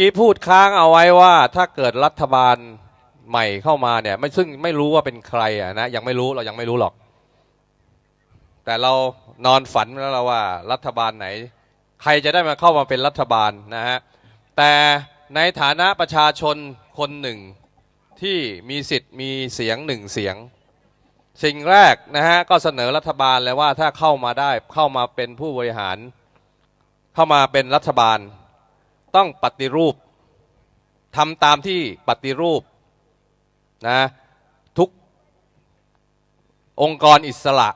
กี้พูดค้างเอาไว้ว่าถ้าเกิดรัฐบาลใหม่เข้ามาเนี่ย ไม่ซึ่งไม่รู้ว่าเป็นใครอะนะยังไม่รู้เรายังไม่รู้หรอก แต่เรานอนฝันแล้วเราว่า รัฐบาลไหน ใครจะได้มาเข้ามาเป็นรัฐบาลนะฮะแต่ในฐานะประชาชนคนหนึ่งที่มีสิทธิ์มีเสียงหนึ่งเสียง สิ่งแรกนะฮะก็เสนอรัฐบาลเลยว่าถ้าเข้ามาได้เข้ามาเป็นผู้บริหาร เข้ามาเป็นรัฐบาล ต้องปฏิรูปทำตามที่ปฏิรูปนะทุกองค์กรอิสระ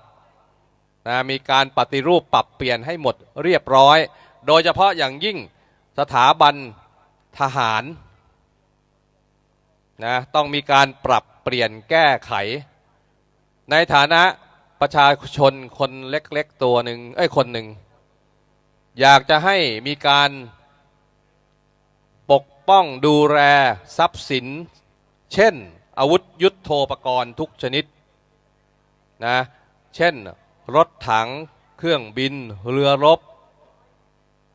นะมีการปฏิรูปปรับเปลี่ยนให้หมดเรียบร้อย โดยเฉพาะอย่างยิ่งสถาบันทหารนะต้องมีการปรับเปลี่ยนแก้ไข ในฐานะประชาชนคนเล็กๆตัวหนึ่งเอ้ยคนหนึ่ง อยากจะให้มีการ ป้องดูแลทรัพย์สิน เช่น อาวุธยุทโธปกรณ์ทุกชนิดนะเช่น รถถังเครื่องบิน เรือรบ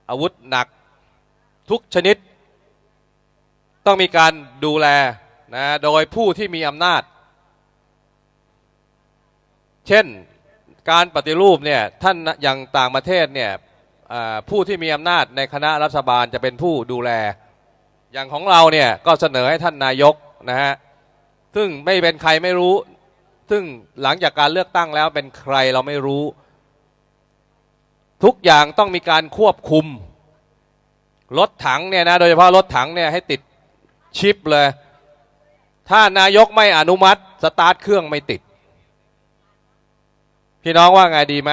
อาวุธหนักทุกชนิด ต้องมีการดูแลนะโดยผู้ที่มีอำนาจ เช่นการปฏิรูปเนี่ยท่านอย่างต่างประเทศเนี่ยผู้ที่มีอำนาจในคณะรัฐบาลจะเป็นผู้ดูแล อย่างของเราเนี่ยก็เสนอให้ท่านนายกนะฮะซึ่งไม่เป็นใครไม่รู้ ซึ่งหลังจากการเลือกตั้งแล้วเป็นใครเราไม่รู้ ทุกอย่างต้องมีการควบคุมรถถังเนี่ยนะโดยเฉพาะรถถังเนี่ยให้ติดชิปเลย ถ้านายกไม่อนุมัติสตาร์ทเครื่องไม่ติด พี่น้องว่าไงดีไหม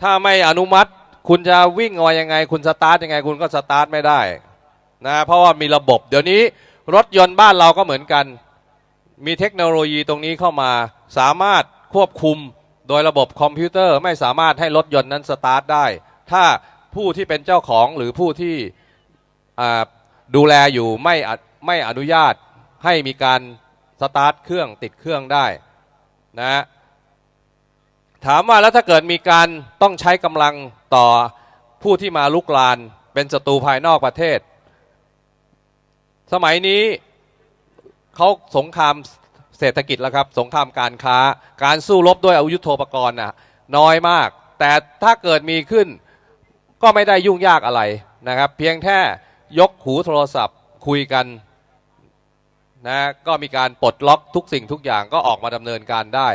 ถ้าไม่อนุมัติ คุณจะวิ่งออกยังไง คุณสตาร์ทยังไง คุณก็สตาร์ทไม่ได้นะเพราะว่ามีระบบ เดี๋ยวนี้รถยนต์บ้านเราก็เหมือนกัน มีเทคโนโลยีตรงนี้เข้ามา สามารถควบคุมโดยระบบคอมพิวเตอร์ไม่สามารถให้รถยนต์นั้นสตาร์ทได้ ถ้าผู้ที่เป็นเจ้าของหรือผู้ที่ดูแลอยู่ไม่ไม่อนุญาตให้มีการสตาร์ทเครื่องติดเครื่องได้นะถามว่าแล้วถ้าเกิดมีการต้องใช้กำลัง ต่อผู้ที่มาลุกลานเป็นศัตรูภายนอกประเทศ สมัยนี้เขาสงครามเศรษฐกิจแล้วครับ สงครามการค้า การสู้รบด้วยอาวุธยุทปกรณ์น่ะน้อยมาก แต่ถ้าเกิดมีขึ้นก็ไม่ได้ยุ่งยากอะไรนะครับ เพียงแค่ยกหูโทรศัพท์คุยกันนะก็มีการปลดล็อกทุกสิ่งทุกอย่างก็ออกมาดำเนินการได้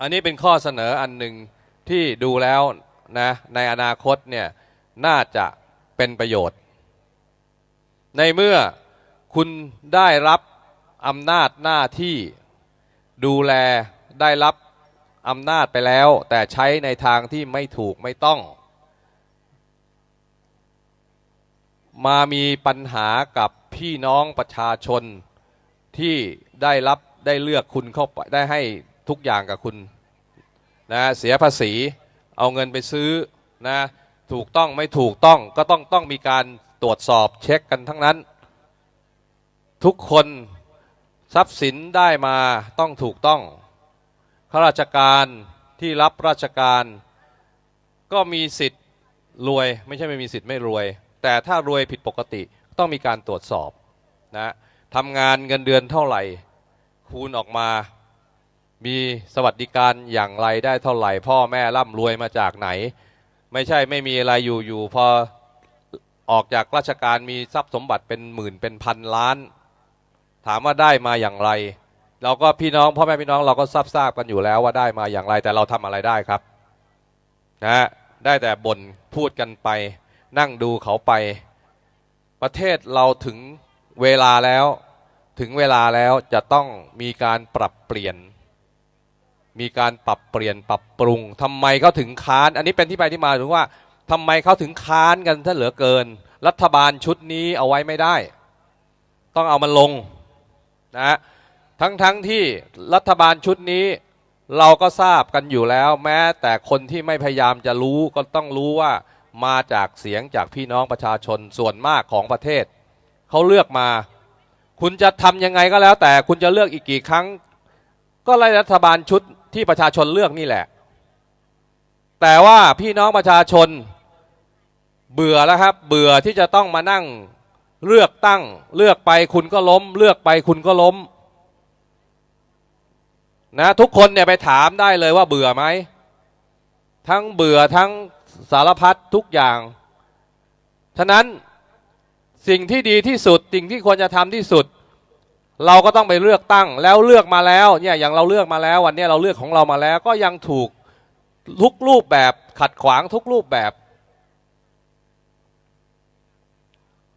อันนี้เป็นข้อเสนออันหนึ่งที่ดูแล้ว นะในอนาคตเนี่ยน่าจะเป็นประโยชน์ ในเมื่อคุณได้รับอำนาจหน้าที่ดูแลได้รับอำนาจไปแล้ว แต่ใช้ในทางที่ไม่ถูกไม่ต้อง มามีปัญหากับพี่น้องประชาชนที่ได้รับได้เลือกคุณเข้าไปได้ให้ทุกอย่างกับคุณนะเสียภาษี เอาเงินไปซื้อนะถูกต้องไม่ถูกต้องก็ต้องต้องมีการตรวจสอบเช็คกันทั้งนั้น ทุกคนทรัพย์สินได้มาต้องถูกต้องข้าราชการที่รับราชการก็มีสิทธิ์รวยไม่ใช่ไม่มีสิทธิ์ไม่รวย แต่ถ้ารวยผิดปกติต้องมีการตรวจสอบนะทำงานเงินเดือนเท่าไหร่ คูณออกมา มีสวัสดิการอย่างไรได้เท่าไหร่ พ่อแม่ร่ำรวยมาจากไหน ไม่ใช่ไม่มีอะไรอยู่อยู่พอออกจากราชการมีทรัพย์สมบัติเป็นหมื่นเป็นพันล้าน ถามว่าได้มาอย่างไร เราก็พี่น้องพ่อแม่พี่น้องเราก็ทราบทราบกันอยู่แล้วว่าได้มาอย่างไร แต่เราทำอะไรได้ครับนะได้แต่บ่นพูดกันไป นั่งดูเขาไป ประเทศเราถึงเวลาแล้ว ถึงเวลาแล้วจะต้องมีการปรับเปลี่ยน มีการปรับเปลี่ยนปรับปรุงทำไมเขาถึงค้าน อันนี้เป็นที่ไปที่มาถึงว่าทำไมเขาถึงค้านกันถ้าเหลือเกิน รัฐบาลชุดนี้เอาไว้ไม่ได้ ต้องเอามันลงนะทั้งทั้งที่รัฐบาลชุดนี้เราก็ทราบกันอยู่แล้ว แม้แต่คนที่ไม่พยายามจะรู้ก็ต้องรู้ว่ามาจากเสียงจากพี่น้องประชาชนส่วนมากของประเทศ เขาเลือกมา คุณจะทำยังไงก็แล้วแต่คุณจะเลือกอีกกี่ครั้ง ก็ไล่รัฐบาลชุด ที่ประชาชนเลือกนี่แหละ แต่ว่าพี่น้องประชาชนเบื่อแล้วครับ เบื่อที่จะต้องมานั่งเลือกตั้ง เลือกไปคุณก็ล้ม เลือกไปคุณก็ล้ม นะทุกคนเนี่ยไปถามได้เลยว่าเบื่อไหมทั้งเบื่อทั้งสารพัดทุกอย่าง ฉะนั้นสิ่งที่ดีที่สุด สิ่งที่ควรจะทำที่สุด เราก็ต้องไปเลือกตั้งแล้วเลือกมาแล้วเนี่ยอย่างเราเลือกมาแล้ววันนี้เราเลือกของเรามาแล้ว ก็ยังถูกทุกรูปแบบขัดขวางทุกรูปแบบ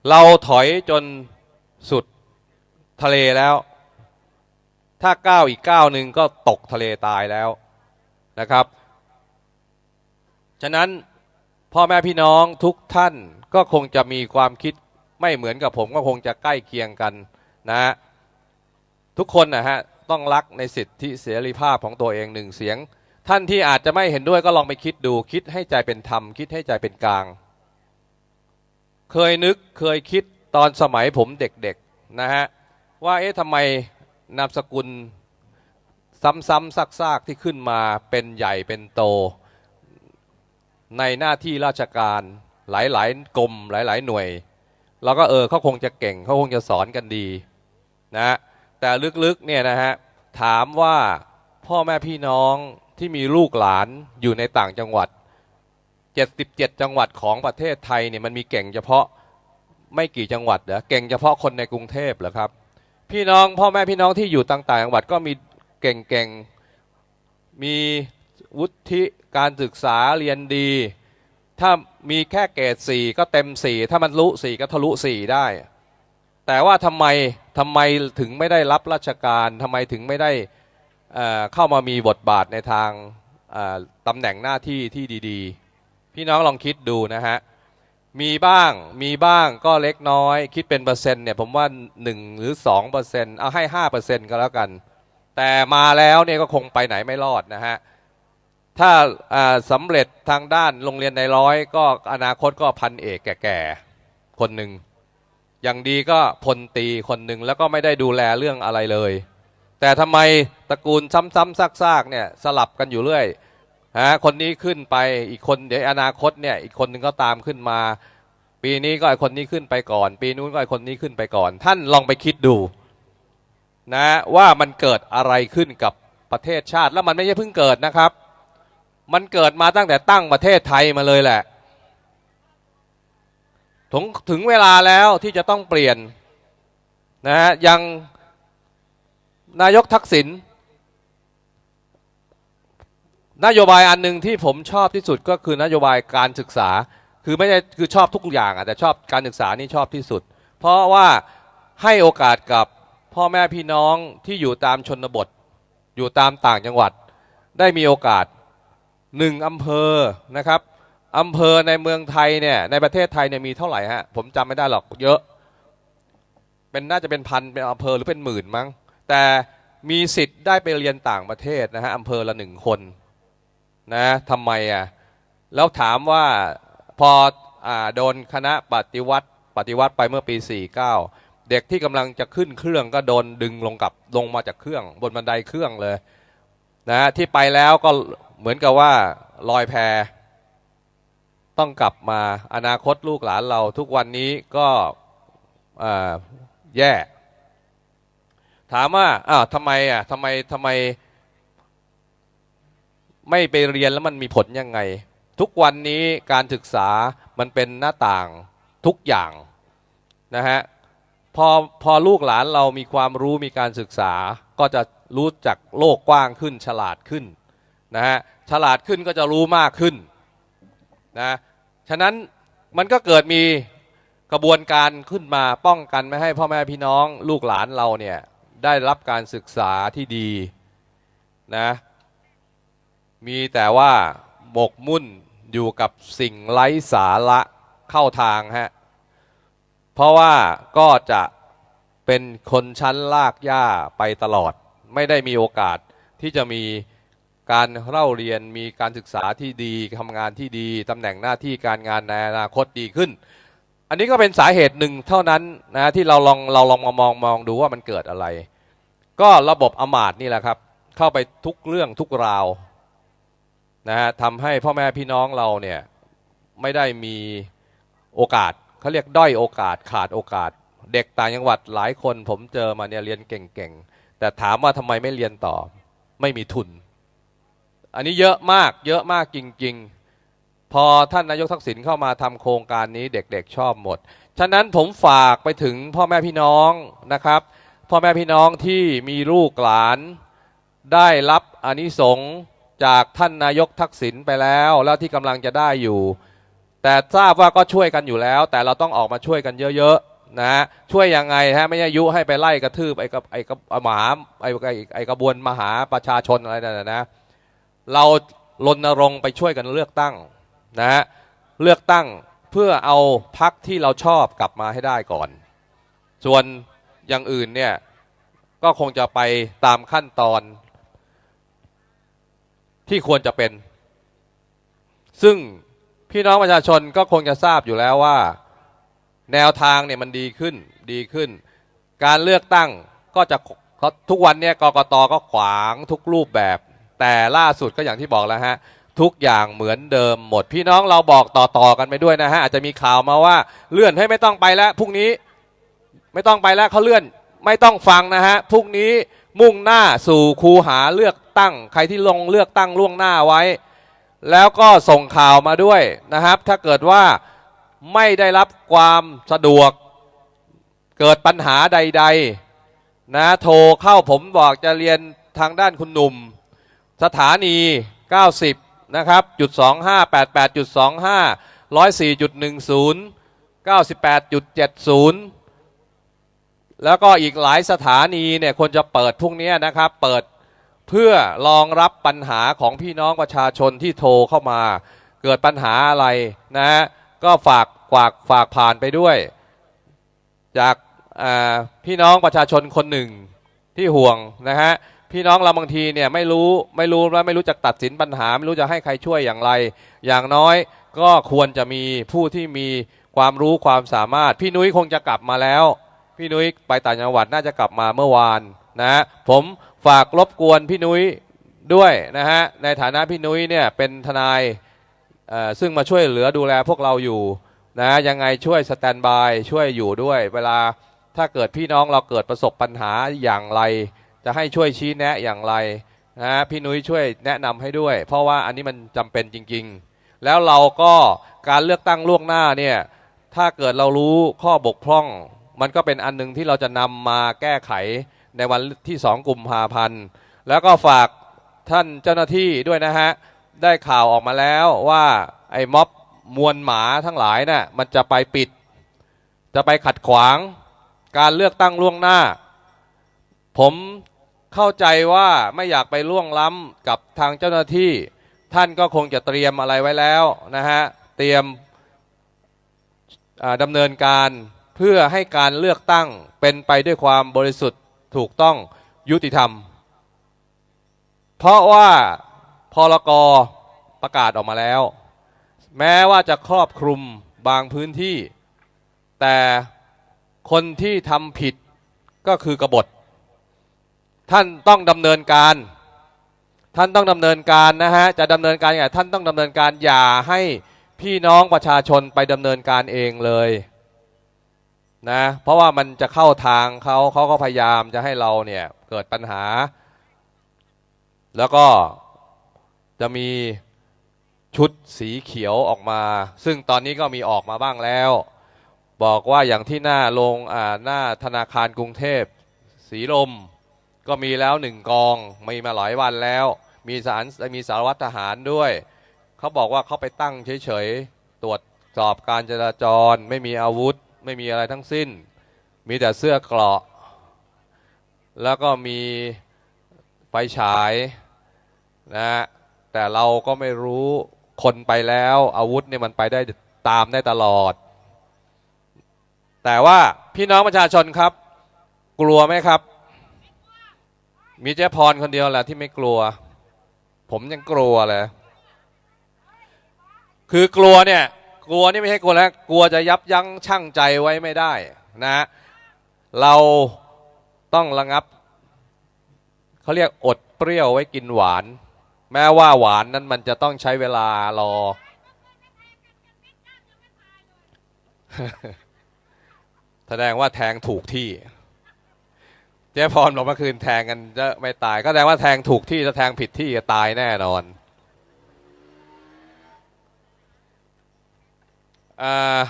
เราถอยจนสุดทะเลแล้ว ถ้าก้าวอีกก้าวหนึ่งก็ตกทะเลตายแล้วนะครับ ฉะนั้นพ่อแม่พี่น้องทุกท่านก็คงจะมีความคิดไม่เหมือนกับผมก็คงจะใกล้เคียงกันนะฮะ ทุกคนนะฮะต้องรักในสิทธิเสรีภาพของตัวเองหนึ่งเสียง ท่านที่อาจจะไม่เห็นด้วยก็ลองไปคิดดู คิดให้ใจเป็นธรรม คิดให้ใจเป็นกลาง เคยนึกเคยคิดตอนสมัยผมเด็กๆนะฮะว่าเอ๊ะทำไมนามสกุลซ้ำๆซากๆที่ขึ้นมาเป็นใหญ่เป็นโต ในหน้าที่ราชการหลายๆกรมหลาย ๆ หน่วยเราก็เออเขาคงจะเก่งเขาคงจะสอนกันดีนะ แต่ลึกๆเนี่ยนะฮะถามว่าพ่อแม่พี่น้องที่มีลูกหลานอยู่ในต่างจังหวัด 77 จังหวัดของประเทศไทยเนี่ยมันมีเก่งเฉพาะไม่กี่จังหวัดเหรอเก่งเฉพาะคนในกรุงเทพเหรอครับ พี่น้องพ่อแม่พี่น้องที่อยู่ต่างๆจังหวัดก็มีเก่งๆมีวุฒิการศึกษาเรียนดี ถ้ามีแค่เกรดสี่ก็เต็มสี่ถ้ามันรู้สี่ก็ทะลุสี่ได้ แต่ว่าทำไมทำไมถึงไม่ได้รับราชการทำไมถึงไม่ได้เข้ามามีบทบาทในทางตำแหน่งหน้าที่ที่ดีๆ พี่น้องลองคิดดูนะฮะ มีบ้าง มีบ้างก็เล็กน้อย คิดเป็นเปอร์เซ็นต์เนี่ยผมว่า 1 หรือ2เปอร์เซ็นต์เอาให้5เปอร์เซ็นต์ก็แล้วกัน แต่มาแล้วเนี่ยก็คงไปไหนไม่รอดนะฮะ ถ้าสำเร็จทางด้านโรงเรียนในร้อยก็อนาคตก็พันเอกแก่ๆ คนหนึ่ง อย่างดีก็พลตีคนหนึ่งแล้วก็ไม่ได้ดูแลเรื่องอะไรเลย แต่ทำไมตระกูลซ้ำๆซากๆเนี่ยสลับกันอยู่เรื่อยฮะคนนี้ขึ้นไปอีกคนเดี๋ยวอนาคตเนี่ยอีกคนหนึ่งก็ตามขึ้นมา ปีนี้ก็ไอคนนี้ขึ้นไปก่อน ปีนู้นก็ไอคนนี้ขึ้นไปก่อน ท่านลองไปคิดดูนะว่ามันเกิดอะไรขึ้นกับประเทศชาติแล้วมันไม่ใช่เพิ่งเกิดนะครับ มันเกิดมาตั้งแต่ตั้งประเทศไทยมาเลยแหละ ถึงถึงเวลาแล้วที่จะต้องเปลี่ยนนะฮะยังนายกทักษิณนโยบายอันหนึ่งที่ผมชอบที่สุดก็คือนโยบายการศึกษา คือไม่ใช่คือชอบทุกอย่างอะแต่ชอบการศึกษานี่ชอบที่สุด เพราะว่าให้โอกาสกับพ่อแม่พี่น้องที่อยู่ตามชนบท อยู่ตามต่างจังหวัด ได้มีโอกาสหนึ่งอำเภอนะครับ อำเภอในเมืองไทยเนี่ยในประเทศไทยเนี่ยมีเท่าไหร่ฮะผมจำไม่ได้หรอกเยอะ เป็นน่าจะเป็นพันเป็นอำเภอหรือเป็นหมื่นมั้ง แต่มีสิทธิ์ได้ไปเรียนต่างประเทศนะฮะอำเภอละหนึ่งคนนะทำไมอะแล้วถามว่าพออาโดนคณะปฏิวัติปฏิวัติไปเมื่อปี 49 เด็กที่กำลังจะขึ้นเครื่องก็โดนดึงลงกับลงมาจากเครื่องบนบันไดเครื่องเลยนะที่ไปแล้วก็เหมือนกับว่าลอยแพ ต้องกลับมาอนาคตลูกหลานเราทุกวันนี้ก็อ่าแย่ ถามว่าอ้าวทำไมอะทำไมทำไม ไม่ไปเรียนแล้วมันมีผลยังไง ทุกวันนี้การศึกษามันเป็นหน้าต่างทุกอย่างนะฮะพอพอลูกหลานเรามีความรู้มีการศึกษาก็จะรู้จักโลกกว้างขึ้นฉลาดขึ้นนะฮะฉลาดขึ้นก็จะรู้มากขึ้น นะฉะนั้นมันก็เกิดมีกระบวนการขึ้นมาป้องกันไม่ให้พ่อแม่พี่น้องลูกหลานเราเนี่ยได้รับการศึกษาที่ดีนะมีแต่ว่าหมกมุ่นอยู่กับสิ่งไร้สาระเข้าทางฮะเพราะว่าก็จะเป็นคนชั้นลากหญ้าไปตลอด ไม่ได้มีโอกาสที่จะมี การเล่าเรียนมีการศึกษาที่ดีทำงานที่ดีตำแหน่งหน้าที่การงานในอนาคตดีขึ้น อันนี้ก็เป็นสาเหตุหนึ่งเท่านั้นนะที่เราลองเราลองมามองมองดูว่ามันเกิดอะไร ก็ระบบอมาตย์นี่แหละครับ เข้าไปทุกเรื่องทุกราวนะฮะทำให้พ่อแม่พี่น้องเราเนี่ยไม่ได้มีโอกาสเขาเรียกด้อยโอกาสขาดโอกาส เด็กต่างจังหวัดหลายคนผมเจอมาเนี่ยเรียนเก่งๆแต่ถามว่าทำไมไม่เรียนต่อไม่มีทุน อันนี้เยอะมากเยอะมากจริง ๆ พอท่านนายกทักษิณเข้ามาทำโครงการนี้เด็กๆชอบหมด ฉะนั้นผมฝากไปถึงพ่อแม่พี่น้องนะครับ พ่อแม่พี่น้องที่มีลูกหลานได้รับอนิสงส์จากท่านนายกทักษิณไปแล้ว แล้วที่กำลังจะได้อยู่ แต่ทราบว่าก็ช่วยกันอยู่แล้ว แต่เราต้องออกมาช่วยกันเยอะๆนะช่วยยังไงฮะไม่ใช่ยุให้ไปไล่กระทืบไอ้กับไอ้กับมาไอ้ไอ้ไอ้กระบวนมหาประชาชนอะไรนั่นนะนะ เรารณรงค์ไปช่วยกันเลือกตั้งนะฮะเลือกตั้งเพื่อเอาพักที่เราชอบกลับมาให้ได้ก่อน ส่วนอย่างอื่นเนี่ยก็คงจะไปตามขั้นตอนที่ควรจะเป็น ซึ่งพี่น้องประชาชนก็คงจะทราบอยู่แล้วว่า แนวทางเนี่ยมันดีขึ้นดีขึ้น การเลือกตั้งก็จะทุกวันเนี่ยกกตก็ขวางทุกรูปแบบ แต่ล่าสุดก็อย่างที่บอกแล้วฮะทุกอย่างเหมือนเดิมหมด พี่น้องเราบอกต่อๆกันไปด้วยนะฮะอาจจะมีข่าวมาว่าเลื่อนให้ไม่ต้องไปแล้วพรุ่งนี้ไม่ต้องไปแล้วเขาเลื่อนไม่ต้องฟังนะฮะพรุ่งนี้มุ่งหน้าสู่คูหาเลือกตั้ง ใครที่ลงเลือกตั้งล่วงหน้าไว้ แล้วก็ส่งข่าวมาด้วยนะครับ ถ้าเกิดว่าไม่ได้รับความสะดวกเกิดปัญหาใด ๆ นะโทรเข้าผมบอกจะเรียนทางด้านคุณหนุ่ม สถานี 90 นะครับจุด25 88จุด25 104.10 98.70 แล้วก็อีกหลายสถานีเนี่ยควรจะเปิดพวกเนี้ยนะครับ เปิดเพื่อรองรับปัญหาของพี่น้องประชาชนที่โทรเข้ามา เกิดปัญหาอะไรนะฮะก็ฝากฝากฝากผ่านไปด้วย จากพี่น้องประชาชนคนหนึ่งที่ห่วงนะฮะ พี่น้องเราบางทีเนี่ยไม่รู้ไม่รู้ว่าไม่รู้จะตัดสินปัญหา ไม่รู้จะให้ใครช่วยอย่างไร อย่างน้อยก็ควรจะมีผู้ที่มีความรู้ความสามารถ พี่นุ้ยคงจะกลับมาแล้ว พี่นุ้ยไปต่างจังหวัดน่าจะกลับมาเมื่อวานนะฮะผมฝากรบกวนพี่นุ้ยด้วยนะฮะในฐานะพี่นุ้ยเนี่ยเป็นทนายเอ่อซึ่งมาช่วยเหลือดูแลพวกเราอยู่นะยังไงช่วยสแตนบายช่วยอยู่ด้วย เวลาถ้าเกิดพี่น้องเราเกิดประสบปัญหาอย่างไร จะให้ช่วยชี้แนะอย่างไรนะพี่นุ้ยช่วยแนะนำให้ด้วย เพราะว่าอันนี้มันจำเป็นจริง ๆ แล้วเราก็การเลือกตั้งล่วงหน้าเนี่ยถ้าเกิดเรารู้ข้อบกพร่อง มันก็เป็นอันหนึงที่เราจะนำมาแก้ไขในวันที่สองกุมภาพันธ์แล้วก็ฝากท่านเจ้าหน้าที่ด้วยนะฮะได้ข่าวออกมาแล้วว่าไอ้ม็อบมวลหมาทั้งหลายน่ะมันจะไปปิด จะไปขัดขวาง การเลือกตั้งล่วงหน้า ผม เข้าใจว่าไม่อยากไปล่วงล้ำกับทางเจ้าหน้าที่ ท่านก็คงจะเตรียมอะไรไว้แล้วนะฮะเตรียมดำเนินการเพื่อให้การเลือกตั้งเป็นไปด้วยความบริสุทธิ์ถูกต้องยุติธรรม เพราะว่าพรกประกาศออกมาแล้ว แม้ว่าจะครอบคลุมบางพื้นที่ แต่คนที่ทำผิดก็คือกบฏ ท่านต้องดำเนินการ ท่านต้องดำเนินการนะฮะจะดำเนินการอยังไงท่านต้องดำเนินการอย่าให้พี่น้องประชาชนไปดำเนินการเองเลยนะเพราะว่ามันจะเข้าทางเขาเขาก็พยายามจะให้เราเนี่ยเกิดปัญหา แล้วก็จะมีชุดสีเขียวออกมา ซึ่งตอนนี้ก็มีออกมาบ้างแล้ว บอกว่าอย่างที่หน้าลงอ่าหน้าธนาคารกรุงเทพ สีลม ก็มีแล้วหนึ่งกองมีมาหลายวันแล้ว มีสารมีสารวัตรทหารด้วย เขาบอกว่าเขาไปตั้งเฉยๆ ตรวจสอบการจราจร ไม่มีอาวุธ ไม่มีอะไรทั้งสิ้น มีแต่เสื้อเกราะ แล้วก็มีไฟฉายนะแต่เราก็ไม่รู้คนไปแล้ว อาวุธเนี่ยมันไปได้ตามได้ตลอด แต่ว่าพี่น้องประชาชนครับ กลัวไหมครับ มีเจ๊พรคนเดียวแหละที่ไม่กลัว ผมยังกลัวเลย คือกลัวเนี่ย กลัวนี่ไม่ใช่กลัวแล้วกลัวจะยับยั้งชั่งใจไว้ไม่ได้นะเราต้องระงับเขาเรียกอดเปรี้ยวไว้กินหวาน แม้ว่าหวานนั้นมันจะต้องใช้เวลารอ แสดงว่าแทงถูกที่ เจ๊พรบอกเมื่อคืนแทงกันจะไม่ตาย ก็แสดงว่าแทงถูกที่ถ้าแทงผิดที่จะตายแน่นอนอา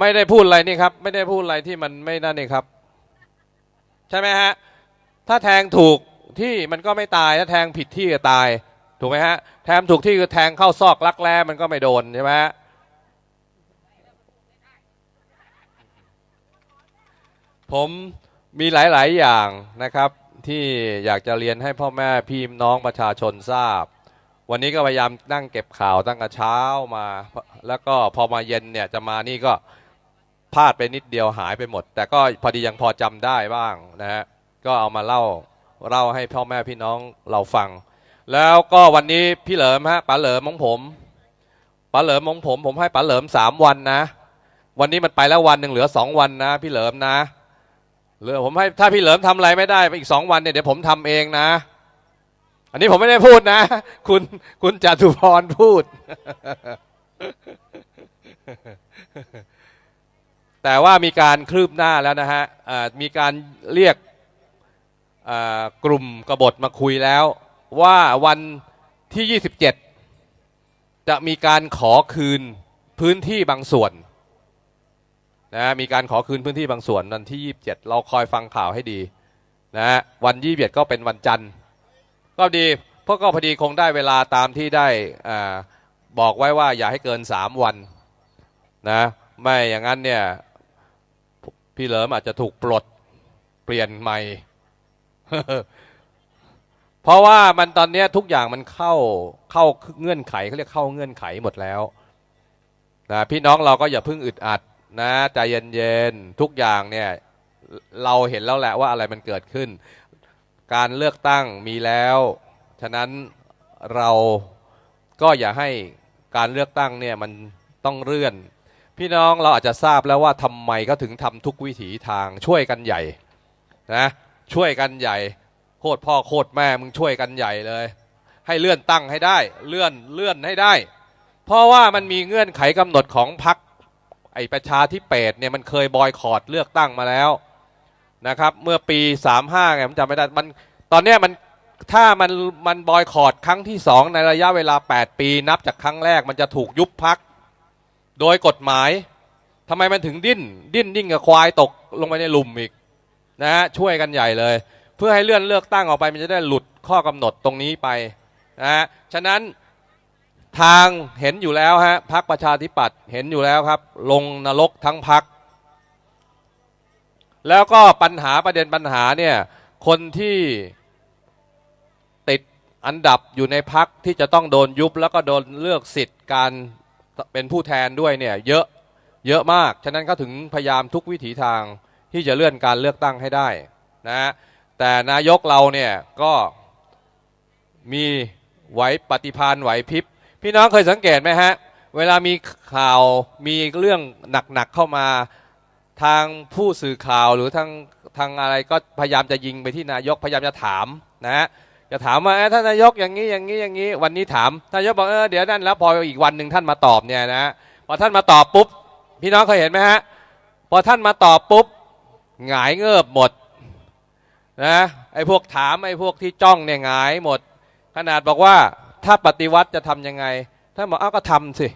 ไม่ได้พูดอะไรนี่ครับ ไม่ได้พูดอะไรที่มันไม่นั่นนี่ครับ ใช่ไหมฮะ ถ้าแทงถูกที่มันก็ไม่ตาย ถ้าแทงผิดที่ก็ตาย ถูกไหมฮะ แทงถูกที่คือแทงเข้าซอกรักแร้มันก็ไม่โดนใช่ไหมฮะ ผมมีหลาย ๆ อย่างนะครับ ที่อยากจะเรียนให้พ่อแม่พี่น้องประชาชนทราบ วันนี้ก็พยายามนั่งเก็บข่าวตั้งแต่เช้ามา แล้วก็พอมาเย็นเนี่ยจะมานี่ก็พลาดไปนิดเดียวหายไปหมด แต่ก็พอดียังพอจำได้บ้างนะฮะก็เอามาเล่าเล่าให้พ่อแม่พี่น้องเราฟัง แล้วก็วันนี้พี่เหลิมฮะป๋าเหลิมของผมป๋าเหลิมของผม ผมให้ป๋าเหลิมสามวันนะ วันนี้มันไปแล้ววันหนึ่งเหลือสองวันนะ พี่เหลิมนะ เหลือผมให้ถ้าพี่เหลิมทำอะไรไม่ได้อีกสองวันเนี่ยเดี๋ยวผมทำเองนะ อันนี้ผมไม่ได้พูดนะ คุณคุณจตุพรพูด แต่ว่ามีการคลืบหน้าแล้วนะฮะมีการเรียกกลุ่มกบฏมาคุยแล้ว ว่าวันที่ 27 จะมีการขอคืนพื้นที่บางส่วน นะมีการขอคืนพื้นที่บางส่วนวันที่ 27 เราคอยฟังข่าวให้ดีนะฮะวัน21ก็เป็นวันจันทร์ ก็ดีพราะก็พอดีคงได้เวลาตามที่ได้อาบอกไว้ว่าอย่าให้เกิน 3 วันนะไม่อย่างนั้นเนี่ยพี่เหลิมอาจจะถูกปลดเปลี่ยนใหม่ เพราะว่ามันตอนนี้ทุกอย่างมันเข้าเข้าเงื่อนไขเขาเรียกเข้าเงื่อนไขหมดแล้วนะพี่น้องเราก็อย่าเพิ่งอึดอัด นะใจเย็นๆทุกอย่างเนี่ยเราเห็นแล้วแหละว่าอะไรมันเกิดขึ้น การเลือกตั้งมีแล้ว ฉะนั้นเราก็อย่าให้การเลือกตั้งเนี่ยมันต้องเลื่อน พี่น้องเราอาจจะทราบแล้วว่าทำไมเขาถึงทำทุกวิถีทางช่วยกันใหญ่นะช่วยกันใหญ่ โคตรพ่อโคตรแม่มึงช่วยกันใหญ่เลย ให้เลื่อนตั้งให้ได้เลื่อนเลื่อนให้ได้ เพราะว่ามันมีเงื่อนไขกำหนดของพรรค ไอประชาธิเปตเนี่ยมันเคยบอยคอรดเลือกตั้งมาแล้วนะครับ เมื่อปี 35ไงผมจำไม่ได้มันตอนเนี้ยมันถ้ามันมันบอยคอรดครั้งที่สองในระยะเวลา 8 ปีนับจากครั้งแรกมันจะถูกยุบพัก โดยกฎหมายทำไมมันถึงดิ้น ดิ้นดิ้นกับควายตกลงไปในหลุมอีกนะฮะช่วยกันใหญ่เลย เพื่อให้เลื่อนเลือกตั้งออกไปมันจะได้หลุดข้อกำหนดตรงนี้ไปนะฮะฉะนั้น ทางเห็นอยู่แล้วฮะพักประชาธิปัตย์เห็นอยู่แล้วครับ ลงนรกทั้งพัก แล้วก็ปัญหาประเด็นปัญหาเนี่ยคนที่ติดอันดับอยู่ในพักที่จะต้องโดนยุบแล้วก็โดนเลือกสิทธิ์การเป็นผู้แทนด้วยเนี่ยเยอะเยอะมาก ฉะนั้นเขาถึงพยายามทุกวิถีทางที่จะเลื่อนการเลือกตั้งให้ได้นะฮะแต่นายกเราเนี่ยก็มีไหวปฏิพานไหวพริบ พี่น้องเคยสังเกตไหมฮะ เวลามีข่าวมีเรื่องหนักๆเข้ามาทางผู้สื่อข่าวหรือทางทางอะไรก็พยายามจะยิงไปที่นายกพยายามจะถามนะฮะจะถามว่าเอ้ยท่านนายกอย่างนี้อย่างนี้อย่างนี้ วันนี้ถามท่านนายกบอกเออเดี๋ยวนั่นแล้วพออีกวันหนึ่งท่านมาตอบเนี่ยนะพอท่านมาตอบปุ๊บ พี่น้องเคยเห็นไหมฮะพอท่านมาตอบปุ๊บหงายเงือบหมดนะไอ้พวกถามไอ้พวกที่จ้องเนี่ยหงายหมด ขนาดบอกว่า ถ้าปฏิวัติจะทำยังไงท่านบอกอ้าวก็ทำสิ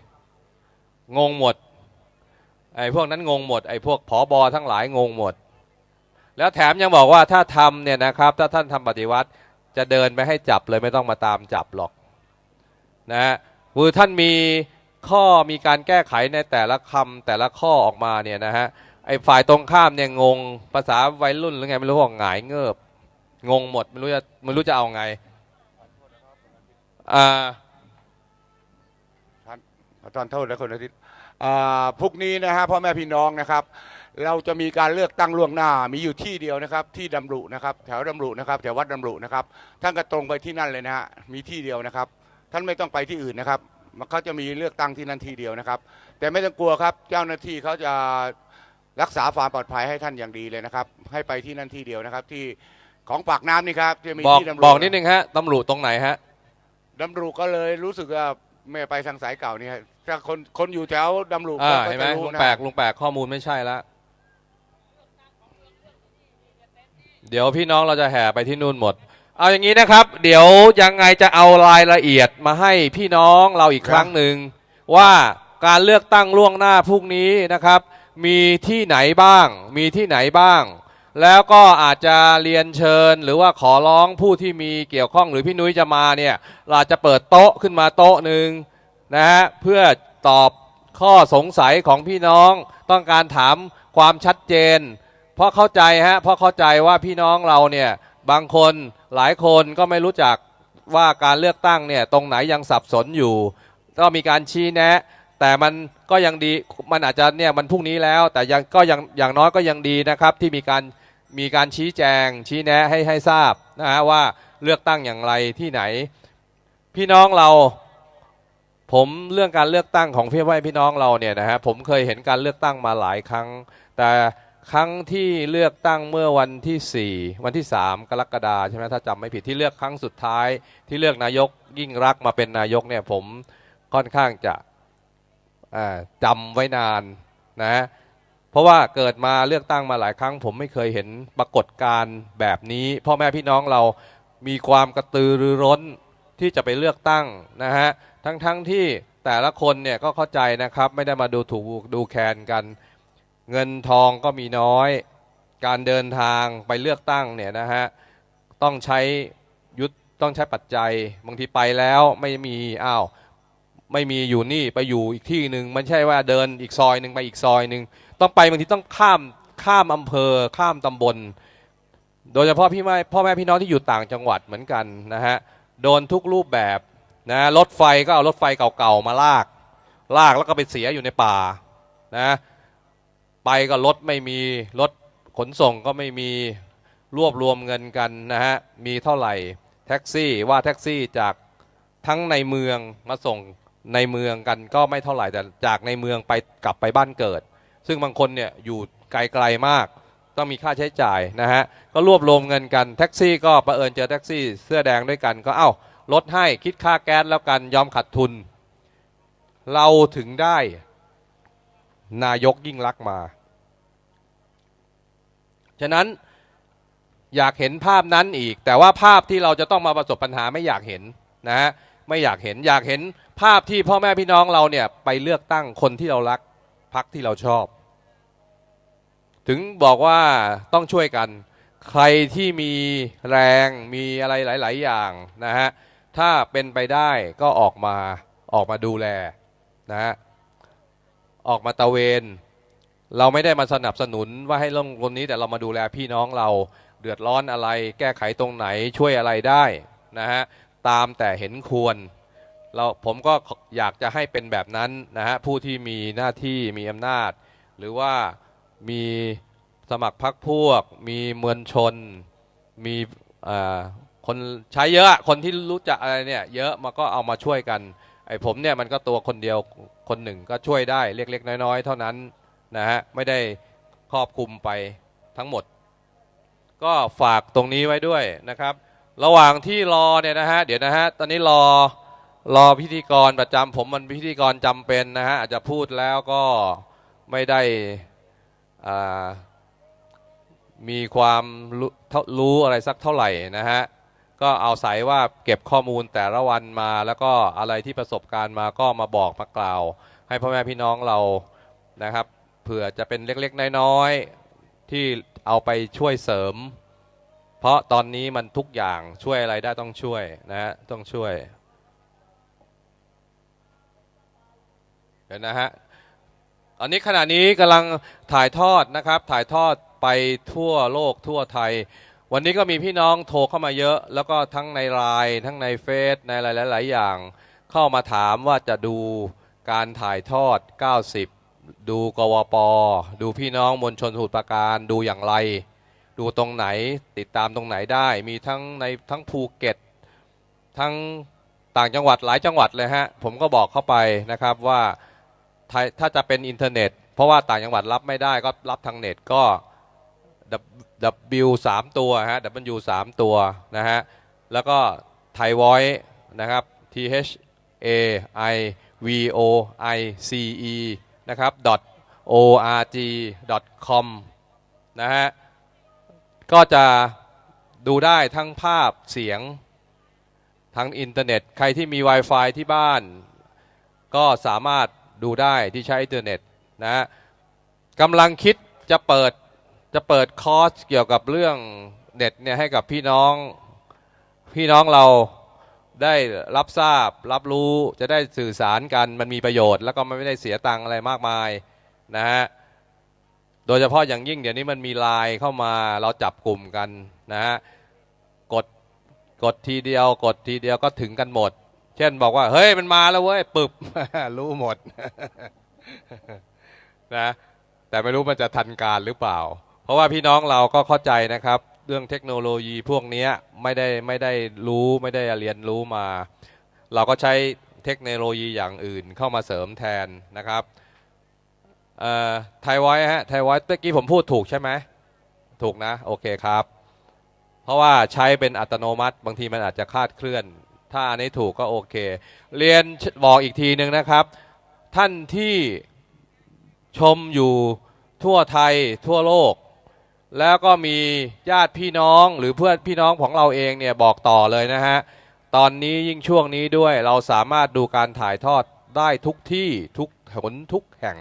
งงหมด ไอ้พวกนั้นงงหมด ไอ้พวกผอบอทั้งหลายงงหมด แล้วแถมยังบอกว่าถ้าทำเนี่ยนะครับ ถ้าท่านทำปฏิวัติจะเดินไปให้จับเลยไม่ต้องมาตามจับหรอกนะฮะคือท่านมีข้อมีการแก้ไขในแต่ละคำแต่ละข้อออกมาเนี่ยนะฮะไอ้ฝ่ายตรงข้ามเนี่ยงงภาษาวัยรุ่นหรือไงไม่รู้ว่าหงายเงือบงงหมดไม่รู้จะไม่รู้จะเอาไง อ่าขอโทษโทษนะคนอาทิตย์อ่าพรุ่งนี้นะฮะพ่อแม่พี่น้องนะครับ เราจะมีการเลือกตั้งล่วงหน้ามีอยู่ที่เดียวนะครับ ที่ดำรุนะครับ แถวดำรุนะครับแถววัดดำรุนะครับ ท่านก็ตรงไปที่นั่นเลยนะฮะมีที่เดียวนะครับ ท่านไม่ต้องไปที่อื่นนะครับเขาจะมีเลือกตั้งที่นั่นที่เดียวนะครับ แต่ไม่ต้องกลัวครับ เจ้าหน้าที่เขาจะรักษาความปลอดภัยให้ท่านอย่างดีเลยนะครับ ให้ไปที่นั่นที่เดียวนะครับ ที่ของปากน้ำนี่ครับจะมีบอกที่ดำรุบอกนิดนึงฮะตำรวจตรงไหนฮะ ดำรุก็เลยรู้สึกว่าไม่ไปทางสายเก่าเนี่ยถ้าคนคนอยู่แถวดำรุอ่าก็เห็นไหมจะรู้ลุงนะแปลกลุงแปลกข้อมูลไม่ใช่ละเดี๋ยวพี่น้องเราจะแห่ไปที่นู่นหมด เอาอย่างนี้นะครับ เดี๋ยวยังไงจะเอารายละเอียดมาให้พี่น้องเราอีกครั้งหนึ่งว่าการเลือกตั้งล่วงหน้าพรุ่งนี้นะครับ มีที่ไหนบ้าง มีที่ไหนบ้าง แล้วก็อาจจะเรียนเชิญหรือว่าขอร้องผู้ที่มีเกี่ยวข้องหรือพี่นุ้ยจะมาเนี่ยเราอาจจะเปิดโต๊ะขึ้นมาโต๊ะหนึ่งนะฮะเพื่อตอบข้อสงสัยของพี่น้องต้องการถามความชัดเจน เพราะเข้าใจฮะเพราะเข้าใจว่าพี่น้องเราเนี่ยบางคนหลายคนก็ไม่รู้จักว่าการเลือกตั้งเนี่ยตรงไหนยังสับสนอยู่ ก็มีการชี้แนะ แต่มันก็ยังดีมันอาจจะเนี่ยมันพรุ่งนี้แล้ว แต่ยังก็ยังอย่างน้อยก็ยังดีนะครับที่มีการ มีการชี้แจงชี้แนะให้ให้ทราบนะฮะว่าเลือกตั้งอย่างไรที่ไหน พี่น้องเราผมเรื่องการเลือกตั้งของพี่ว่าพี่น้องเราเนี่ยนะฮะผมเคยเห็นการเลือกตั้งมาหลายครั้ง แต่ครั้งที่เลือกตั้งเมื่อวันที่ 4 วันที่ 3 กรกฎาใช่ไหมถ้าจำไม่ผิดที่เลือกครั้งสุดท้าย ที่เลือกนายกยิ่งรักมาเป็นนายกเนี่ยผมค่อนข้างจะอ่าจำไว้นานนะ เพราะว่าเกิดมาเลือกตั้งมาหลายครั้ง ผมไม่เคยเห็นปรากฏการณ์แบบนี้ พ่อแม่พี่น้องเรามีความกระตือรือร้นที่จะไปเลือกตั้งนะฮะทั้งๆทที่แต่ละคนเนี่ยก็เข้าใจนะครับ ไม่ได้มาดูถูกดูแคลนกัน เงินทองก็มีน้อย การเดินทางไปเลือกตั้งเนี่ยนะฮะต้องใช้ยุทธต้องใช้ปัจจัยบางทีไปแล้วไม่มีอ้าวไม่มีอยู่นี่ไปอยู่อีกที่หนึ่งมันใช่ว่าเดินอีกซอยหนึ่งไปอีกซอยหนึ่ง ต้องไปบางทีต้องข้ามข้ามอำเภอข้ามตำบล โดยเฉพาะพี่แม่พ่อแม่พี่น้องที่อยู่ต่างจังหวัดเหมือนกันนะฮะโดนทุกรูปแบบนะรถไฟก็เอารถไฟเก่าๆมาลาก ลากแล้วก็ไปเสียอยู่ในป่านะไปก็รถไม่มีรถขนส่งก็ไม่มีรวบรวมเงินกันนะฮะมีเท่าไหร่แท็กซี่ว่าแท็กซี่จากทั้งในเมืองมาส่งในเมืองกันก็ไม่เท่าไหร่แต่จากในเมืองไปกลับไปบ้านเกิด ซึ่งบางคนเนี่ยอยู่ไกลๆมาก ต้องมีค่าใช้จ่ายนะฮะก็รวบรวมเงินกันแท็กซี่ก็ประเอิญเจอแท็กซี่เสื้อแดงด้วยกันก็เอ้าลดให้คิดค่าแก๊สแล้วกันยอมขาดทุน เราถึงได้นายกยิ่งรักมา ฉะนั้นอยากเห็นภาพนั้นอีก แต่ว่าภาพที่เราจะต้องมาประสบปัญหาไม่อยากเห็นนะฮะไม่อยากเห็นอยากเห็นภาพที่พ่อแม่พี่น้องเราเนี่ยไปเลือกตั้งคนที่เรารัก พักที่เราชอบ ถึงบอกว่าต้องช่วยกัน ใครที่มีแรงมีอะไรหลาย ๆ อย่างนะฮะถ้าเป็นไปได้ก็ออกมาออกมาดูแลนะฮะออกมาตะเวน เราไม่ได้มาสนับสนุนว่าให้ลงคนนี้แต่เรามาดูแลพี่น้องเราเดือดร้อนอะไร แก้ไขตรงไหนช่วยอะไรได้นะฮะตามแต่เห็นควร เราผมก็อยากจะให้เป็นแบบนั้นนะฮะผู้ที่มีหน้าที่มีอำนาจ หรือว่ามีสมัครพรรคพวก มีมวลชน มีคนใช้เยอะคนที่รู้จักอะไรเนี่ยเยอะมาก็เอามาช่วยกันไอ้ผมเนี่ยมันก็ตัวคนเดียวคนหนึ่งก็ช่วยได้เล็กๆน้อยๆ เท่านั้นนะฮะไม่ได้ครอบคลุมไปทั้งหมด ก็ฝากตรงนี้ไว้ด้วยนะครับ ระหว่างที่รอเนี่ยนะฮะเดี๋ยวนะฮะตอนนี้รอ รอพิธีกรประจำผมมันพิธีกรจำเป็นนะฮะอาจจะพูดแล้วก็ไม่ได้มีความรู้เท่ารู้อะไรสักเท่าไหร่นะฮะก็เอาใส่ว่าเก็บข้อมูลแต่ละวันมาแล้วก็อะไรที่ประสบการณ์มาก็มาบอกมากล่าว ให้พ่อแม่พี่น้องเรานะครับเผื่อจะเป็นเล็กๆน้อยๆที่เอาไปช่วยเสริม เพราะตอนนี้มันทุกอย่างช่วยอะไรได้ต้องช่วยนะฮะต้องช่วย เดี๋ยวนะฮะอันนี้ขณะนี้กำลังถ่ายทอดนะครับ ถ่ายทอดไปทั่วโลกทั่วไทย วันนี้ก็มีพี่น้องโทรเข้ามาเยอะ แล้วก็ทั้งในไลน์ทั้งในเฟซในหลายๆอย่าง เข้ามาถามว่าจะดูการถ่ายทอด 90 ดูกวป ดูพี่น้องมวลชนสมุทรปราการดูอย่างไร ดูตรงไหนติดตามตรงไหนได้ มีทั้งในทั้งภูเก็ต ทั้งต่างจังหวัดหลายจังหวัดเลยฮะ ผมก็บอกเข้าไปนะครับว่า ถ้าถ้าจะเป็นอินเทอร์เน็ต เพราะว่าต่างจังหวัดรับไม่ได้ก็รับทางเน็ตก็ W 3ตัวฮะ W 3ตัวนะฮะ แล้วก็ไทยวอยนะครับ TH a i v o i c e นะครับ o r g com นะฮะ ก็จะดูได้ทั้งภาพเสียงทั้งอินเทอร์เน็ต ใครที่มี Wi-Fi ที่บ้าน ก็สามารถ ดูได้ที่ใช้อินเทอร์เน็ตนะฮะกำลังคิดจะเปิดจะเปิดคอร์สเกี่ยวกับเรื่องเน็ตเนี่ยให้กับพี่น้องพี่น้องเราได้รับทราบรับรู้จะได้สื่อสารกันมันมีประโยชน์ แล้วก็มันไม่ได้เสียตังอะไรมากมายนะฮะโดยเฉพาะอย่างยิ่งเดี๋ยวนี้มันมีไลน์เข้ามาเราจับกลุ่มกันนะฮะกดกดทีเดียวกดทีเดียวก็ถึงกันหมด เช่นบอกว่า เฮ้ยมันมาแล้วเว้ยปึบรู้หมดนะแต่ไม่รู้มันจะทันการหรือเปล่า เพราะว่าพี่น้องเราก็เข้าใจนะครับ เรื่องเทคโนโลยีพวกนี้ไม่ได้ไม่ได้รู้ไม่ได้เรียนรู้มา เราก็ใช้เทคโนโลยีอย่างอื่นเข้ามาเสริมแทนนะครับไทยไว้ฮะไทยไว้เมื่อกี้ผมพูดถูกใช่ไหมถูกนะ โอเคครับ เพราะว่าใช้เป็นอัตโนมัติ บางทีมันอาจจะคาดเคลื่อน ถ้าอันนี้ถูกก็โอเค เรียนบอกอีกทีหนึ่งนะครับ ท่านที่ชมอยู่ทั่วไทยทั่วโลก แล้วก็มีญาติพี่น้องหรือเพื่อนพี่น้องของเราเองเนี่ยบอกต่อเลยนะฮะ ตอนนี้ยิ่งช่วงนี้ด้วยเราสามารถดูการถ่ายทอดได้ทุกที่ทุกหนทุกแห่ง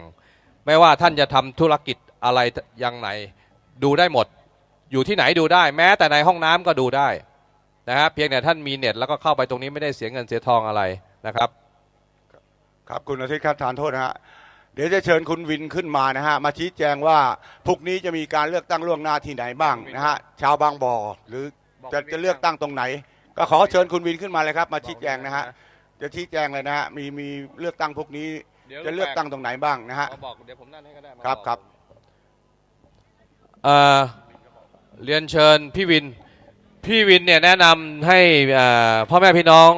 ไม่ว่าท่านจะทำธุรกิจอะไรยังไหนดูได้หมด อยู่ที่ไหนดูได้แม้แต่ในห้องน้ำก็ดูได้ นะฮะเพียงแต่ท่านมีเน็ตแล้วก็เข้าไปตรงนี้ไม่ได้เสียเงินเสียทองอะไรนะครับ ครับคุณอาทิตย์ครับทานโทษนะฮะเดี๋ยวจะเชิญคุณวินขึ้นมานะฮะมาชี้แจงว่าพรุ่งนี้จะมีการเลือกตั้งล่วงหน้าที่ไหนบ้างนะฮะชาวบางบ่อหรือจะจะเลือกตั้งตรงไหน ก็ขอเชิญคุณวินขึ้นมาเลยครับ มาชี้แจงนะฮะจะชี้แจงเลยนะฮะมีมีเลือกตั้งพวกนี้ จะเลือกตั้งตรงไหนบ้างนะฮะมาบอกเดี๋ยวผมนั่นให้ก็ได้มาครับอกครับเอ่อเรียนเชิญพี่วิน พี่วินเนี่ยแนะนำให้อ่าพ่อแม่พี่น้อง